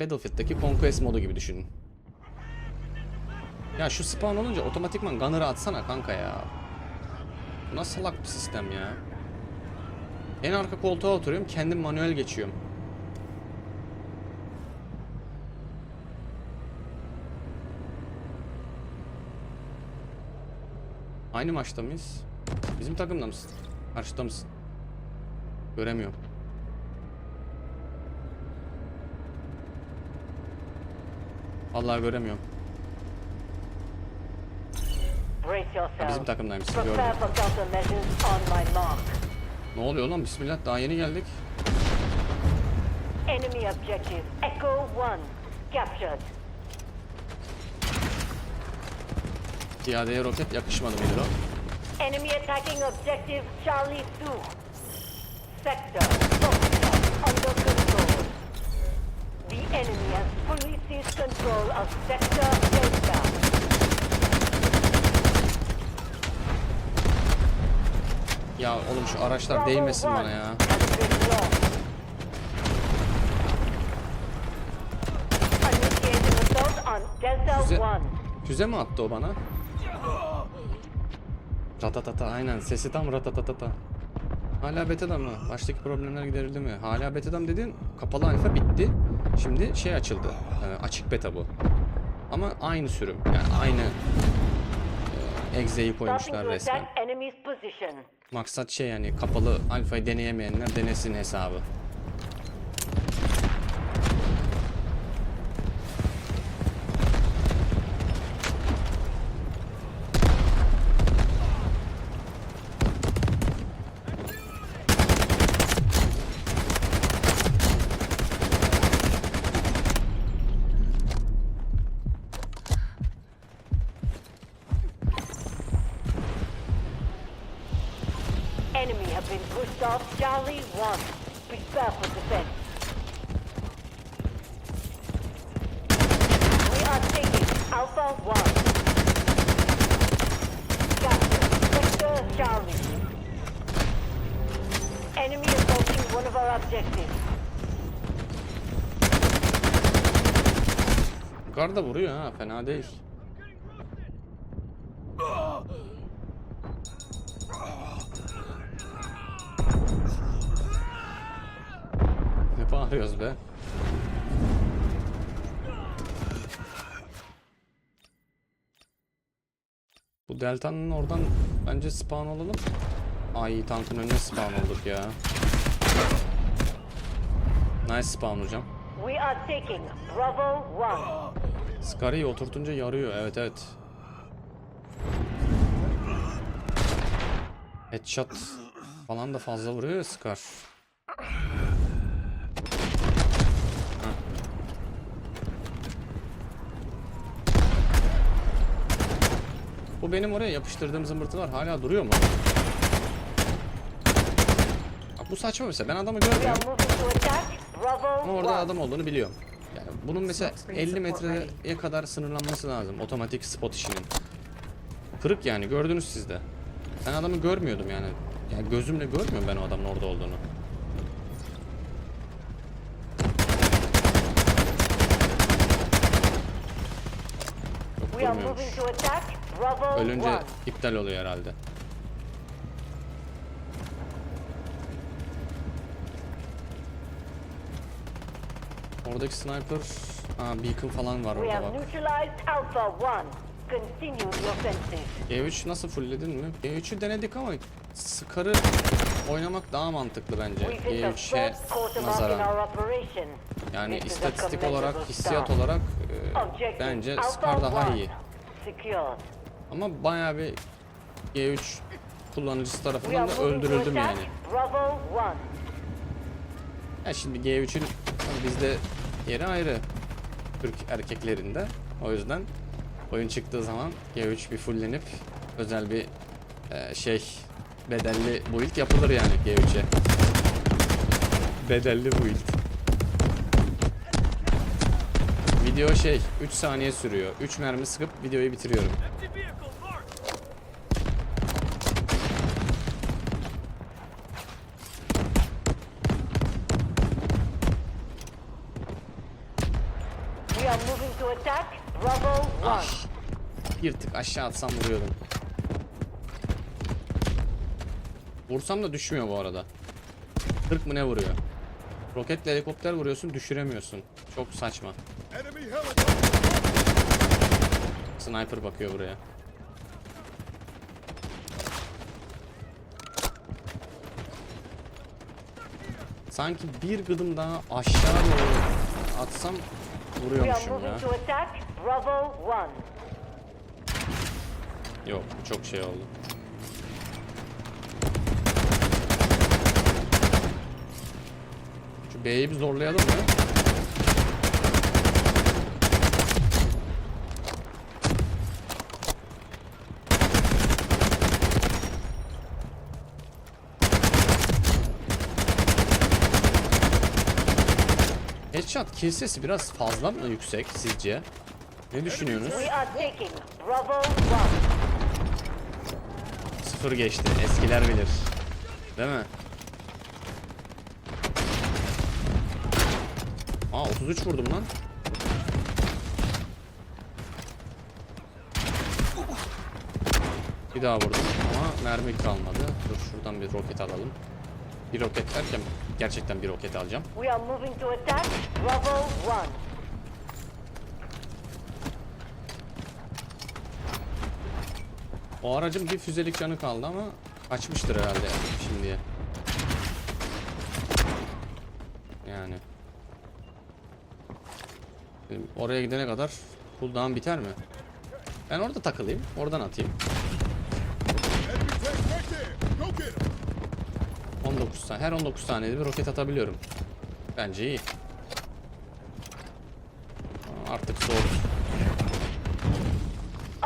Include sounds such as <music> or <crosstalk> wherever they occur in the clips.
Battlefield'daki Conquest modu gibi düşünün. Ya şu spawn olunca otomatikman gunner'ı atsana kanka ya. Bu nasıl salak bir sistem ya. En arka koltuğa oturuyorum kendim manuel geçiyorum. Aynı maçta mıyız? Bizim takımda mısın? Karşıda mısın? Göremiyorum. Vallahi göremiyorum. Ha, bizim takımdaymışsın gördüm. Ne oluyor lan bismillah daha yeni geldik. Enemy objective Echo 1 captured. Piyadeye roket yakışmadı mıdır o? Enemy attacking objective Charlie 2. Sector control of Sector Delta. Ya oğlum şu araçlar değmesin bana ya. Füze, 1. füze mi attı o bana? Ratatata aynen sesi tam ratatatata. Hala beta'da mı? Baştaki problemler giderildi mi? Hala beta'da dedin? Kapalı alfa bitti. Şimdi şey açıldı. Ee, açık beta bu. Ama aynı sürüm. Yani aynı e, egzeyi koymuşlar resmen. Maksat şey yani kapalı alfayı deneyemeyenler denesin hesabı. Enemy have been pushed off Charlie 1. Prepare for defense. We are taking Alpha 1. Capture Sector Charlie. Enemy approaching one of our objectives. Gar da vuruyor ha fena değil. Ne bağırıyoruz be? Bu deltanın oradan bence spawn olalım. Ay tankın önüne spawn olduk ya. Nice spawn hocam. We are taking Bravo 1. Scar'ı oturtunca yarıyor. Evet evet. Headshot falan da fazla vuruyor ya Scar. Bu benim oraya yapıştırdığım zımbırtılar hala duruyor mu? Bak bu saçma mesela ben adamı görmüyorum. Ama orada 1. adam olduğunu biliyorum. Yani bunun mesela 50 metreye kadar sınırlanması lazım otomatik spot işinin. Kırık yani gördünüz siz de. Ben adamı görmüyordum yani. Yani gözümle görmüyorum ben o adamın orada olduğunu. Durmuyormuş. Ölünce 1. iptal oluyor herhalde. Oradaki sniper, ha beacon falan var orada bak. neutralized Alpha 1. Continue the offensive. G3 nasıl fullledin mi? G3'ü denedik ama Scar'ı oynamak daha mantıklı bence. We've hit the G3'e first quarter mark in nazaran. Yani istatistik olarak, hissiyat olarak e, bence Scar daha 1 iyi. Ama bayağı bir G3 kullanıcısı tarafından da öldürüldüm yani. Bravo 1. Ya şimdi G3'ün tabii bizde yeri ayrı. Türk erkeklerinde. O yüzden oyun çıktığı zaman G3 bir fulllenip özel bir e, şey bedelli build yapılır yani G3'e. Bedelli build. Video şey 3 saniye sürüyor. 3 mermi sıkıp videoyu bitiriyorum. Ah. Bir tık aşağı atsam vuruyordum. Vursam da düşmüyor bu arada. 40 mı ne vuruyor? Roketle helikopter vuruyorsun düşüremiyorsun. Çok saçma. Sniper bakıyor buraya. Sanki bir gıdım daha aşağı doğru atsam vuruyormuşum ya. moving to attack Bravo 1. Yok bu çok şey oldu. Şu B'yi bir zorlayalım mı? Headshot kill sesi biraz fazla mı yüksek sizce? Ne düşünüyorsunuz? We are taking Bravo 1. Sıfır geçti. Eskiler bilir. Değil mi? Aa 33 vurdum lan. Bir daha vurdum ama mermi kalmadı. Dur şuradan bir roket alalım. Bir roket derken gerçekten bir roket alacağım. We are moving to attack Bravo 1. O aracın bir füzelik canı kaldı ama kaçmıştır herhalde şimdiye. Yani. Oraya gidene kadar cooldown biter mi? Ben orada takılayım. Oradan atayım. 19 tane. Her 19 saniyede bir roket atabiliyorum. Bence iyi. Aa, Artık zor.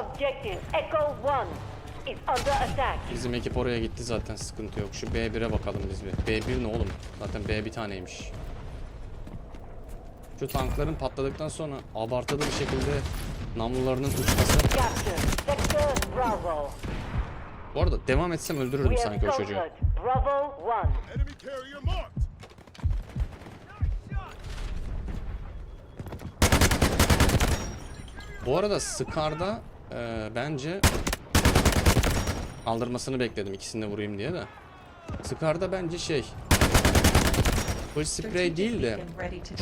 Objective Echo 1 is under attack. Bizim ekip oraya gitti zaten sıkıntı yok. Şu B1'e bakalım biz bir. B1 ne oğlum? Zaten B bir taneymiş. Şu tankların patladıktan sonra abartılı bir şekilde namlularının uçması. Bu arada devam etsem have sanki o çocuğu. Bravo 1. Enemy carrier marked. Bu arada Scar'da e, bence kaldırmasını bekledim ikisini de vurayım diye de. Scar'da bence şey full spray değil de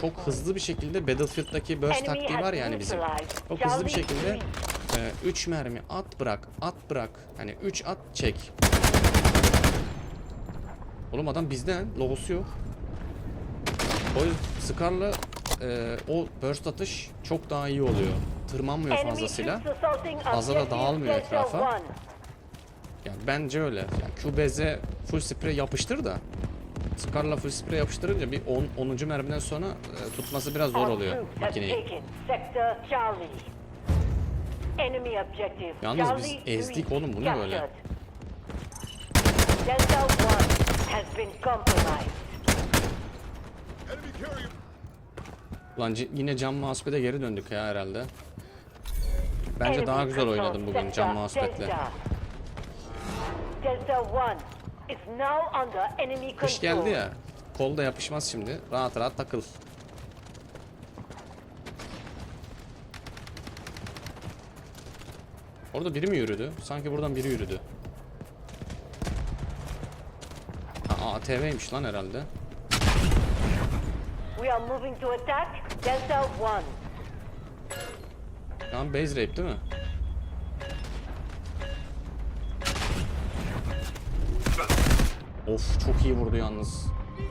çok hızlı bir şekilde Battlefield'daki burst taktiği var yani bizim. Çok hızlı bir şekilde three. 3 mermi at bırak, at bırak. Hani 3 at çek. Oğlum adam bizden, logosu yok. O Scar'la e, o burst atış çok daha iyi oluyor. Tırmanmıyor fazlasıyla. Fazla da dağılmıyor etrafa. 1. Yani bence öyle. Yani QBZ full spray yapıştır da Scar'la full spray yapıştırınca bir 10. 10. mermiden sonra e, tutması biraz zor oluyor makineyi. Yalnız biz ezdik oğlum, bu ne böyle? Captured. Delta 1 has been compromised. Enemy carrier. Ulan yine cam mousepad'e geri döndük ya herhalde. Bence daha güzel oynadım bugün cam mousepad'le. Delta. Delta 1 is now under enemy control. Kış geldi ya. Kolda yapışmaz şimdi. Rahat rahat takıl. Orada biri mi yürüdü? Sanki buradan biri yürüdü. Ha, ATV'ymiş lan herhalde. We are moving to attack Delta 1. Tamam base rape değil mi? Of çok iyi vurdu yalnız.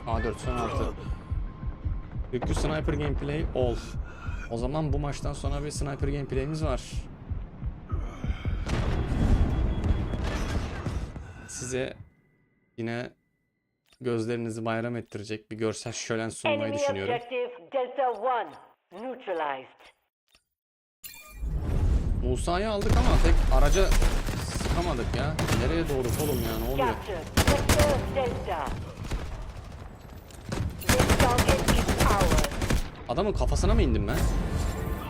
A4 son altı. Yüklü sniper gameplay all. O zaman bu maçtan sonra bir sniper gameplay'imiz var. Size yine gözlerinizi bayram ettirecek bir görsel şölen sunmayı düşünüyorum. Delta 1 neutralized. Musa'yı aldık ama pek araca sıkamadık ya. Nereye doğru oğlum ya ne oluyor? Adamın kafasına mı indim ben?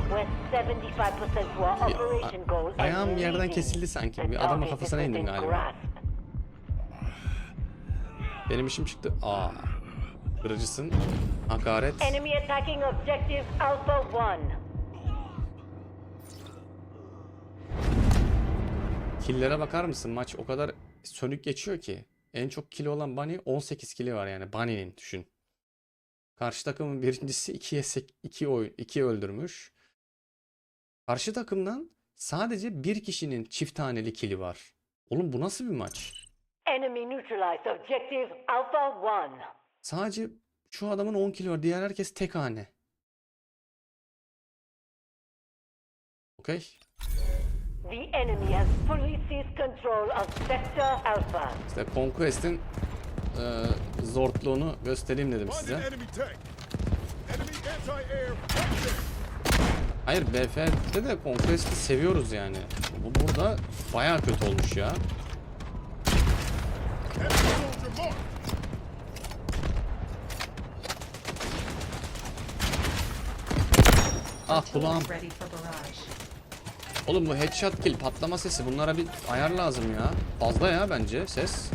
We're 75% to our Bir- ayağım yerden kesildi sanki. Bir adamın kafasına indim galiba. Benim işim çıktı. Aa. Kırıcısın. Hakaret. Enemy attacking objective Alpha 1. Killere bakar mısın? Maç o kadar sönük geçiyor ki. En çok kilo olan Bunny 18 kilo var yani Bunny'nin düşün. Karşı takımın birincisi 2'ye 2 oy 2 öldürmüş. Karşı takımdan sadece bir kişinin çift taneli kili var. Oğlum bu nasıl bir maç? Enemy neutralized objective Alpha 1. Sadece şu adamın 10 kili var. Diğer herkes tek hane. Okey. The enemy has fully seized control of Sector Alpha. İşte Conquest'in eee zortluğunu göstereyim dedim size. Hayır BF'de de Conquest'i seviyoruz yani. Bu burada bayağı kötü olmuş ya. Ah kulağım. Oğlum bu headshot kill patlama sesi bunlara bir ayar lazım ya. Fazla ya bence ses.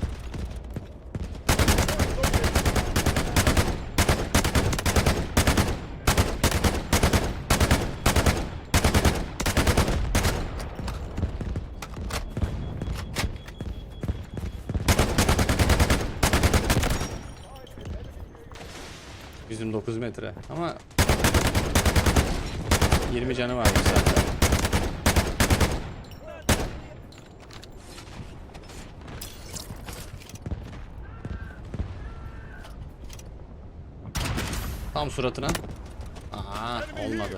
...129 metre ama... ...20 canı varmış zaten. Tam suratına. Aa olmadı.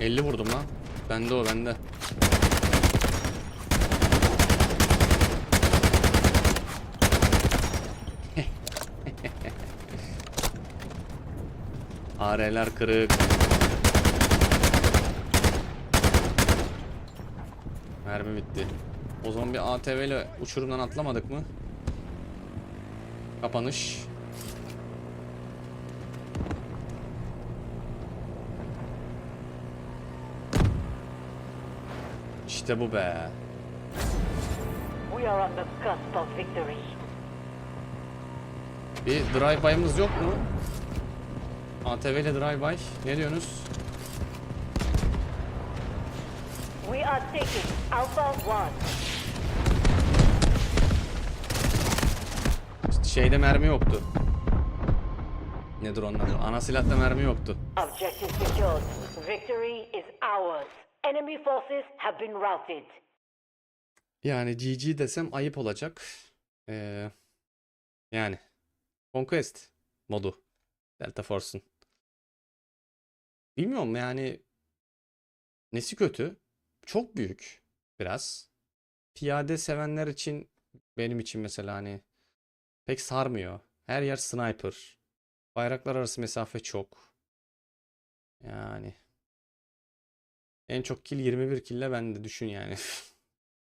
50 vurdum lan. Bende o bende. <laughs> AR'ler kırık. Mermi bitti. O zaman bir ATV ile uçurumdan atlamadık mı? Kapanış. İşte bu be. We are on the cusp of victory. Bir drive-by'ımız yok mu? ATV ile drive-by. Ne diyorsunuz? We are taking Alpha 1. Şeyde mermi yoktu. Nedir adı? Ana silahta mermi yoktu. Objective secured. Victory is ours. Enemy forces have been routed. Yani GG desem ayıp olacak. Ee, yani. Conquest modu. Delta Force'un. Bilmiyorum yani. Nesi kötü? Çok büyük. Biraz. Piyade sevenler için benim için mesela hani pek sarmıyor. Her yer sniper. Bayraklar arası mesafe çok. Yani. En çok kill 21 kille bende düşün yani. <laughs>